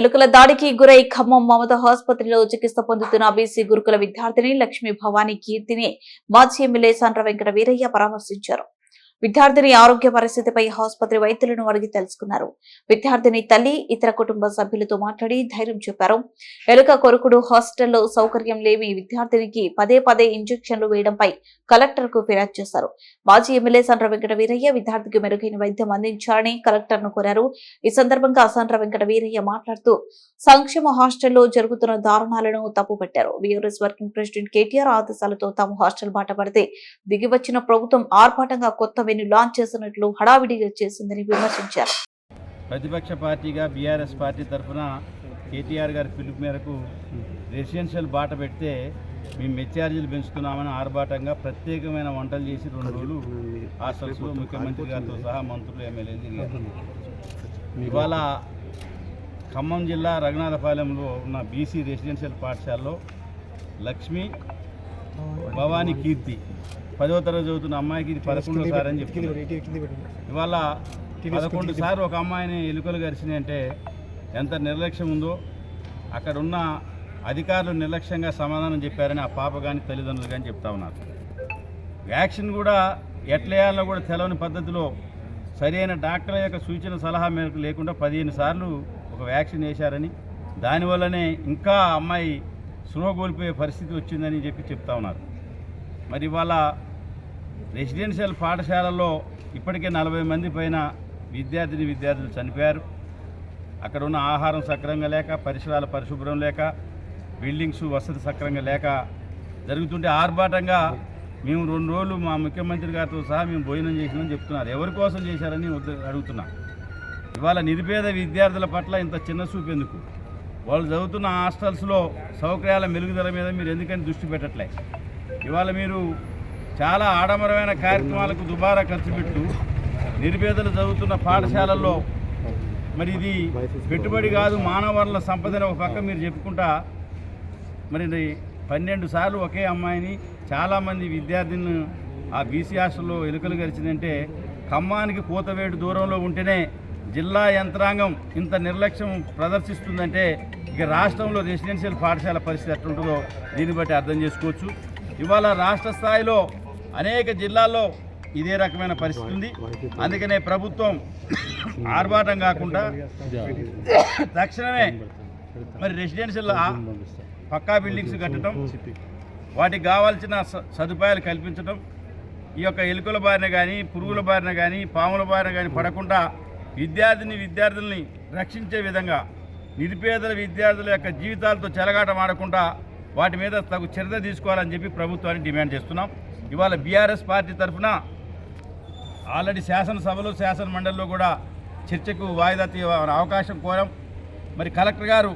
ఎలుకల దాడికి గురై ఖమ్మం మమత ఆసుపత్రిలో చికిత్స పొందుతున్న బీసీ గురుకుల విద్యార్థిని లక్ష్మీ భవానీ కీర్తిని మాజీ ఎమ్మెల్యే సండ్ర వెంకట వీరయ్య పరామర్శించారు. విద్యార్థిని ఆరోగ్య పరిస్థితిపై ఆసుపత్రి వైద్యులను అడిగి తెలుసుకున్నారు. విద్యార్థిని తల్లి ఇతర కుటుంబ సభ్యులతో మాట్లాడి ధైర్యం చెప్పారు. ఎలుక కొరుకుడు హాస్టల్లో సౌకర్యం లేవి విద్యార్థినికి పదే పదే ఇంజెక్షన్లు వేయడంపై కలెక్టర్కు ఫిర్యాదు చేశారు. మాజీ ఎమ్మెల్యే సండ్ర వెంకట వీరయ్య విద్యార్థికి మెరుగైన వైద్యం అందించాలని కలెక్టర్ను కోరారు. ఈ సందర్భంగా సండ్ర వెంకట వీరయ్య మాట్లాడుతూ సంక్షేమ హాస్టల్లో జరుగుతున్న దారుణాలను తప్పుపట్టారు. బీఆర్ఎస్ వర్కింగ్ ప్రెసిడెంట్ కేటీఆర్ ఆదేశాలతో తాము హాస్టల్ బాట పడితే దిగి వచ్చిన ప్రభుత్వం ఆర్భాటంగా కొత్త వెన్ను లాంచ్ చేసినట్లు హడావిడిగా చేసిందని విమర్శించారు. ప్రతిపక్ష పార్టీగా బీఆర్ఎస్ పార్టీ తరఫున కేటీఆర్ గారి పిలుపు మేరకు రెసిడెన్షియల్ బాట పెడితే మేము మెచ్చార్జీలు పెంచుతున్నామని ఆర్భాటంగా ప్రత్యేకమైన వంటలు చేసి రెండు రోజులు హాస్టల్స్లో ముఖ్యమంత్రి గారితో సహా మంత్రులు ఎమ్మెల్యేలు తిరిగారు. ఇవాళ ఖమ్మం జిల్లా రఘునాథపాలెంలో ఉన్న బీసీ రెసిడెన్షియల్ పాఠశాలలో లక్ష్మి భవానీ కీర్తి పదవ తరగతి చదువుతున్న అమ్మాయికి ఇది పదకొండో సార్ అని చెప్తున్నారు. ఇవాళ పదకొండు సార్లు ఒక అమ్మాయిని ఎలుకలు గరిచినాయి అంటే ఎంత నిర్లక్ష్యం ఉందో అక్కడ ఉన్న అధికారులు నిర్లక్ష్యంగా సమాధానం చెప్పారని ఆ పాప కానీ తల్లిదండ్రులు కానీ చెప్తా ఉన్నారు. వ్యాక్సిన్ కూడా ఎట్లా వేయాలో కూడా తెలవని పద్ధతిలో సరైన డాక్టర్ల యొక్క సూచన సలహా మేరకు లేకుండా పదిహేను సార్లు ఒక వ్యాక్సిన్ వేశారని దానివల్లనే ఇంకా అమ్మాయి స్లో కోల్పోయే పరిస్థితి వచ్చిందని చెప్పి చెప్తా ఉన్నారు. మరి ఇవాళ రెసిడెన్షియల్ పాఠశాలలో ఇప్పటికే నలభై మంది పైన విద్యార్థిని విద్యార్థులు చనిపోయారు. అక్కడ ఉన్న ఆహారం సక్రమంగా లేక పరిసరాల పరిశుభ్రం లేక బిల్డింగ్స్ వసతి సక్రమంగా లేక జరుగుతుంటే ఆర్భాటంగా మేము రెండు రోజులు మా ముఖ్యమంత్రి గారితో సహా మేము భోజనం చేసినామని చెప్తున్నారు. ఎవరి కోసం చేశారని అడుగుతున్నా. ఇవాళ నిరుపేద విద్యార్థుల పట్ల ఇంత చిన్న చూపు ఎందుకు? వాళ్ళు చదువుతున్న హాస్టల్స్లో సౌకర్యాల మెరుగుదల మీద మీరు ఎందుకని దృష్టి పెట్టట్లే? ఇవాళ మీరు చాలా ఆడంబరమైన కార్యక్రమాలకు దుబారా ఖర్చు పెట్టు. నిరుపేదలు చదువుతున్న పాఠశాలల్లో మరి ఇది పెట్టుబడి కాదు మానవ వనరుల సంపదని ఒక పక్క మీరు చెప్పుకుంటా మరి పన్నెండు సార్లు ఒకే అమ్మాయిని చాలామంది విద్యార్థిని ఆ బీసీ హాస్టల్లో ఎలుకలు గరిచిందంటే ఖమ్మానికి కూతవేడు దూరంలో ఉంటేనే జిల్లా యంత్రాంగం ఇంత నిర్లక్ష్యం ప్రదర్శిస్తుందంటే ఇక రాష్ట్రంలో రెసిడెన్షియల్ పాఠశాల పరిస్థితి ఎట్లుంటుందో దీన్ని బట్టి అర్థం చేసుకోవచ్చు. ఇవాళ రాష్ట్ర స్థాయిలో అనేక జిల్లాల్లో ఇదే రకమైన పరిస్థితి ఉంది. అందుకనే ప్రభుత్వం ఆర్భాటం కాకుండా తక్షణమే మరి రెసిడెన్షియల్ పక్కా బిల్డింగ్స్ కట్టడం వాటికి కావాల్సిన స- సదుపాయాలు కల్పించడం ఈ యొక్క ఎలుకల బారిన కానీ పురుగుల బారిన కానీ పాముల బారిన కానీ పడకుండా విద్యార్థిని విద్యార్థుల్ని రక్షించే విధంగా నిరుపేదల విద్యార్థుల యొక్క జీవితాలతో చెలగాటం ఆడకుండా వాటి మీద తగు చర్య తీసుకోవాలని చెప్పి ప్రభుత్వాన్ని డిమాండ్ చేస్తున్నాం. ఇవాళ బీఆర్ఎస్ పార్టీ తరఫున ఆల్రెడీ శాసనసభలో శాసన మండలిలో కూడా చర్చకు వాయిదా తీ అవకాశం కోరాం. మరి కలెక్టర్ గారు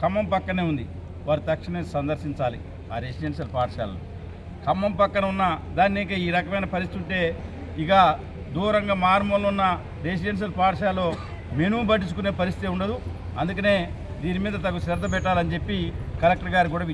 ఖమ్మం పక్కనే ఉంది. వారు తక్షణమే సందర్శించాలి ఆ రెసిడెన్షియల్ పాఠశాలను. ఖమ్మం పక్కన ఉన్న దాన్ని ఈ రకమైన పరిస్థితి ఉంటే ఇక దూరంగా మారుమూలలో ఉన్న రెసిడెన్షియల్ పాఠశాలలో మెనూ పట్టించుకునే పరిస్థితి ఉండదు. అందుకనే దీని మీద తగు శ్రద్ధ పెట్టాలని చెప్పి కలెక్టర్ గారు కూడా